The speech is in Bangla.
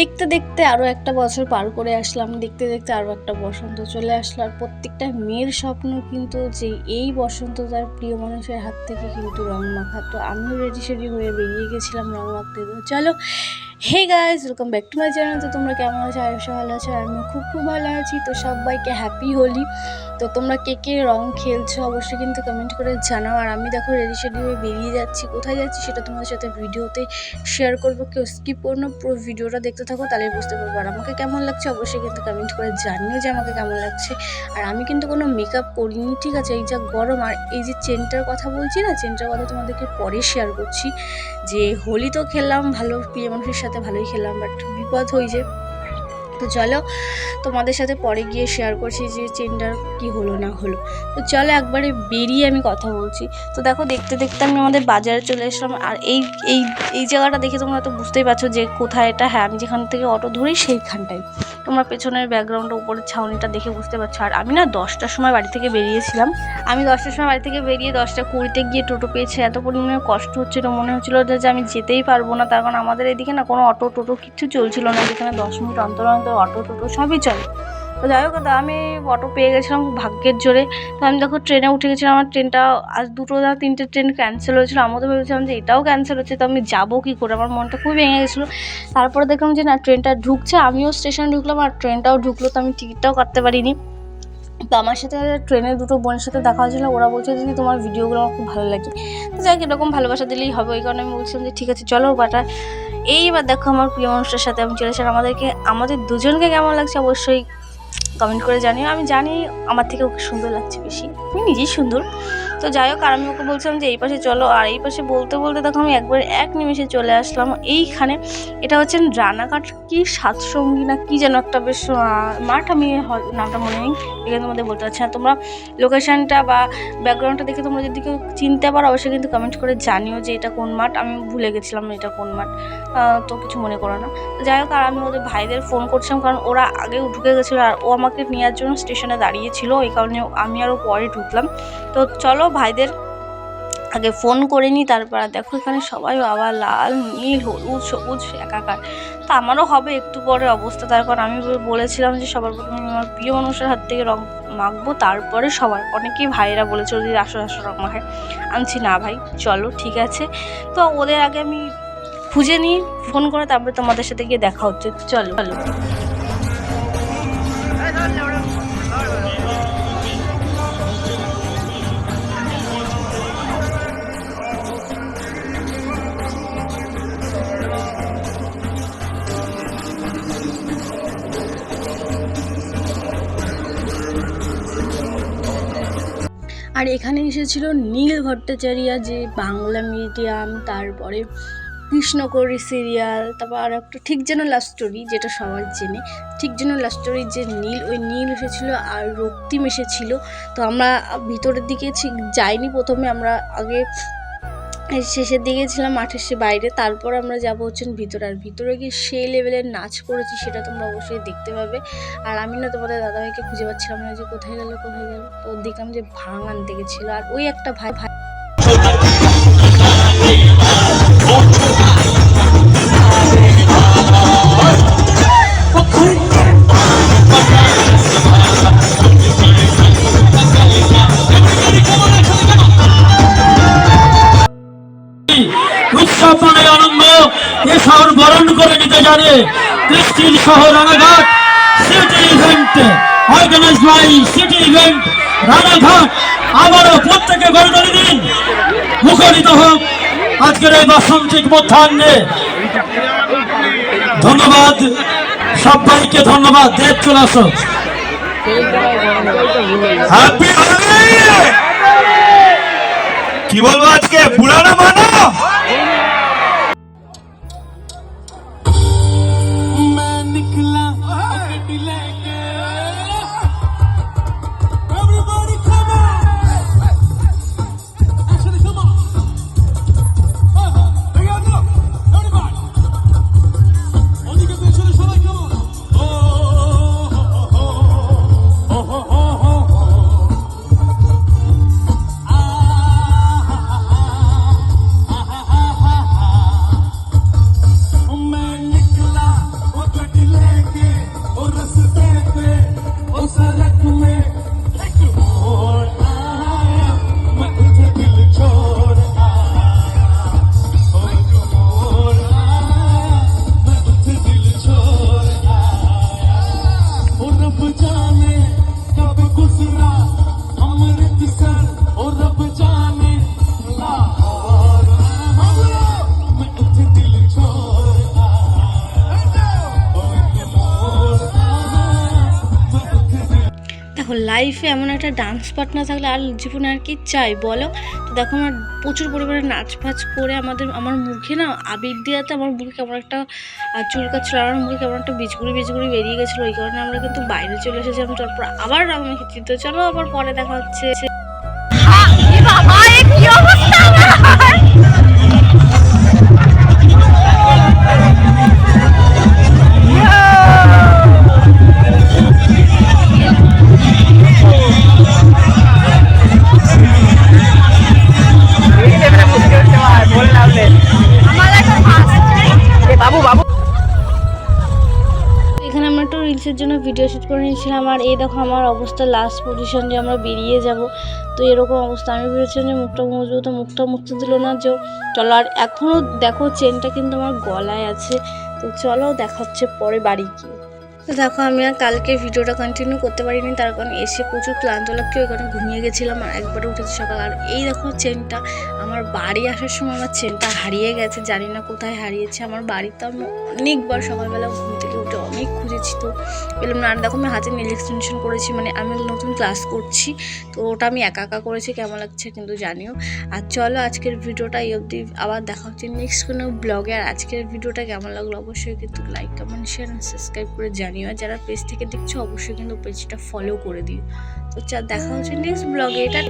দেখতে দেখতে আরও একটা বছর পার করে আসলাম, দেখতে দেখতে আরও একটা বসন্ত চলে আসলো। আর প্রত্যেকটা মেয়ের স্বপ্ন কিন্তু যে এই বসন্ত তার প্রিয় মানুষের হাত থেকে কিন্তু রং মাখা। তো আমিও রেডি সেডি হয়ে বেরিয়ে গেছিলাম রং মাখতে। তো চলো hey guys welcome back to my channel তো তোমরা কেমন আছো? আয়ুষা ভালো আছো। আর আমিও খুব খুব ভালো আছি। তো সবাইকে হ্যাপি হোলি। তো তোমরা কে কে রং খেলছো অবশ্যই কিন্তু কমেন্ট করে জানাও। আর আমি দেখো রেডি শেডি হয়ে বেরিয়ে যাচ্ছি। কোথায় যাচ্ছি সেটা তোমাদের সাথে ভিডিওতে শেয়ার করব। কেউ স্কিপ করো পুরো ভিডিওটা দেখতে থাকো, তাহলে বুঝতে পারব। আর আমাকে কেমন লাগছে অবশ্যই কিন্তু কমেন্ট করে জানিও যে আমাকে কেমন লাগছে। আর আমি কিন্তু কোনো মেকআপ করিনি, ঠিক আছে? এই যা গরম, আর এই যে চেনটার কথা বলছি না? চেনটার কথা তোমাদেরকে পরে শেয়ার করছি। যে হোলি তো খেললাম ভালো প্রিয় মানুষের সাথে ভালোই খেললাম বাট বিপদ হয়ে যে। তো চলো, তোমাদের সাথে পরে গিয়ে শেয়ার করছি যে চেনটার কি হলো না হলো। তো চলো একবারে বেরিয়ে আমি কথা বলছি। তো দেখো, দেখতে দেখতে আমি আমাদের বাজারে চলে আসলাম আর এই এই এই জায়গাটা দেখে তোমরা তো বুঝতেই পারছ যে কোথায় এটা। হ্যাঁ আমি যেখান থেকে অটো ধরি সেইখানটায়। তোমরা পেছনের ব্যাকগ্রাউন্ডটা উপরের ছাউনিটা দেখে বুঝতে পারছ। আর আমি না দশটার সময় বাড়ি থেকে বেরিয়েছিলাম। আমি দশটার সময় বাড়ি থেকে বেরিয়ে দশটা কুড়িতে গিয়ে টোটো পেয়েছি। এত পরিমাণে কষ্ট হচ্ছিল, মনে হচ্ছিল যে আমি যেতেই পারব না। তার কারণ আমাদের এদিকে না কোনো অটো টোটো কিচ্ছু চলছিল না, যেখানে দশ মিনিট অন্তর অন্তর অটো টোটো সবই চলে। তো যাই হোক, তো আমি অটো পেয়ে গেছিলাম ভাগ্যের জোরে। তো আমি দেখো ট্রেনে উঠে গেছিলাম, আমার ট্রেনটা আজ দুটো না তিনটে ট্রেন ক্যান্সেল হয়েছিল। আমি তো ভেবেছিলাম যে এটাও ক্যান্সেল হচ্ছে, তো আমি যাব কী করে? আমার মনটা খুবই ভেঙে গেছিল। তারপরে দেখলাম যে না, ট্রেনটা ঢুকছে, আমিও স্টেশনে ঢুকলাম আর ট্রেনটাও ঢুকলো, তো আমি টিকিটটাও কাটতে পারিনি। তো আমার সাথে ট্রেনের দুটো বোনের সাথে দেখা হয়েছিল, ওরা বলছে যে তোমার ভিডিওগুলো আমার খুব ভালো লাগে। তো যাই এরকম ভালোবাসা দিলেই হবে, ওই কারণে আমি বলছিলাম যে ঠিক আছে, চলো, বাটা। এইবার দেখো আমার প্রিয় মানুষটার সাথে আমি চলে এসে আমাদেরকে আমাদের দুজনকে কেমন লাগছে অবশ্যই কমেন্ট করে জানিও। আমি জানি আমার থেকে ওকে সুন্দর লাগছে বেশি। আমি নিজেই সুন্দর। তো যাই হোক, আর আমি ওকে বলছিলাম যে, এই পাশে চলো। আর এই পাশে বলতে বলতে দেখো আমি একবার এক নিমিষে চলে আসলাম। এইখানে এটা হচ্ছে রানাঘাট কি সাতসঙ্গী না কি যেন একটা বেশ মাঠ আমি নামটা মনে নেই। এখানে তোমাদের বলতে পারছি না। তোমরা লোকেশানটা বা ব্যাকগ্রাউন্ডটা দেখে তোমরা যদি কেউ চিনতে পারো, অবশ্যই কিন্তু কমেন্ট করে জানিও যে এটা কোন মাঠ। আমি ভুলে গেছিলাম এটা কোন মাঠ। তো কিছু মনে করো না। যাই হোক, আর আমি ওদের ভাইদের ফোন করছিলাম কারণ ওরা আগেও ঢুকে গেছিল আর ও আমাকে নেওয়ার জন্য স্টেশনে দাঁড়িয়েছিল, এই কারণে আমি আরও পরে ঢুকলাম। তো চলো ভাইদের আগে ফোন করে নিই, তারপর দেখো এখানে সবাই বাবা লাল, নীল, হলুদ, সবুজ, একাকার। তো আমারও হবে একটু পরে অবস্থা তার কারণ আমি বলেছিলাম যে সবার প্রথমে আমার প্রিয় মানুষের হাত থেকে রং মাখবো, তারপরে সবার। অনেকেই ভাইয়েরা বলেছিল যে আসো আসো, রং মাখায় আনছি না ভাই, চলো, ঠিক আছে। তো ওদের আগে আমি খুঁজে নিই, ফোন করে তারপরে তোমাদের সাথে গিয়ে দেখা হচ্ছে। চলো চলো। আর এখানে এসেছিল নীল ভট্টাচার্য, যে বাংলা মিডিয়াম, তারপরে কৃষ্ণকরি সিরিয়াল তারপর আর একটা ঠিক যেন লাভ স্টোরি যেটা সবার জেনে ঠিক যেন লাভ স্টোরির যে নীল, ওই নীল এসেছিল আর রক্তিম এসেছিল। তো আমরা ভিতরের দিকে ঠিক যাইনি প্রথমে, আমরা আগে শেষের দিকে ছিলাম মাঠের সে বাইরে, তারপর আমরা যাব হচ্ছেন ভিতরে। আর ভিতরে গিয়ে সেই লেভেলের নাচ করেছি, সেটা তোমরা অবশ্যই দেখতে পাবে। আর আমি না তোমাদের দাদাভাইকে খুঁজে পাচ্ছিলাম না যে কোথায় গেল কোথায় গেল। তো দেখলাম যে ভাঙ আনতে গেছিল। আর ওই একটা ভাই ভাই এ শহর বরণ করে নিতে জানে দৃষ্টির শহর Ranaghat city event organise by city event Ranaghat. আবারও প্রত্যেকে গণতন্ত্র দিন। মুখরিত হোক আজকের এই বাসন্তিক মধ্যাহ্নে। ধন্যবাদ। সবাইকে ধন্যবাদ। দেব চলে আসো। কি বলব আজকে? পুরানো মানো? লাইফে এমন একটা ডান্স পার্টনার থাকলে আর জীবনে আর কি চাই, বলো? তো দেখো, আমার প্রচুর পরিমাণে নাচ ফাচ করে আমাদের, আমার মুখে না আবির দেওয়াতে আমার মুখে কেমন একটা চুলকাচ্ছিল, আমার মুখে কেমন একটা বিজগুড়ি বিজগুড়ি বেরিয়ে গেছিল। ওই কারণে আমরা কিন্তু বাইরে চলে এসেছিলাম তারপর আবার আমি চিন্তা চলো আবার পরে দেখা হচ্ছে। এখানে আমরা একটু রিলসের জন্য ভিডিও শ্যুট করে নিয়েছিলাম, আর এই দেখো আমার অবস্থা লাস্ট পজিশন যে আমরা বেরিয়ে যাব। তো এরকম অবস্থা, আমি ভেবেছিলাম যে মুখটা মুছবো, তো মুখটা মুছতে দিল না। যে চলো, আর এখনও দেখো চেনটা কিন্তু আমার গলায় আছে। তো চলো দেখা হচ্ছে পরে বাড়ি গিয়ে। তো দেখো, আমি আর কালকে ভিডিওটা কন্টিনিউ করতে পারিনি, তার কারণ এসে প্রচুর ক্লান্ত লাগছে, ওই কারণে ঘুমিয়ে গেছিলাম, আর একবারে উঠেছি সকাল। আর এই দেখো চেনটা, আমার বাড়ি আসার সময় আমার চেনটা হারিয়ে গেছে, জানি না কোথায় হারিয়েছে, আমার বাড়িতে আমি অনেকবার সকালবেলা ঘুম থেকে উঠে অনেক খুঁজেছি তো। পেলাম না, দেখো, আমি হাতে নীল এক্সটেনশন করেছি মানে আমি নতুন ক্লাস করছি। তো ওটা আমি একা একা করেছি, কেমন লাগছে কিন্তু জানিও। আর চলো, আজকের ভিডিওটা এই অবধি। আবার দেখা হচ্ছে নেক্সট কোনো ব্লগে আর আজকের ভিডিওটা কেমন লাগল অবশ্যই কিন্তু লাইক কমেন্ট শেয়ার সাবস্ক্রাইব করে জানিও। আর যারা পেজ থেকে দেখছ, অবশ্যই কিন্তু পেজটা ফলো করে দিও। তো চা দেখা হচ্ছে নেক্সট ব্লগে এটা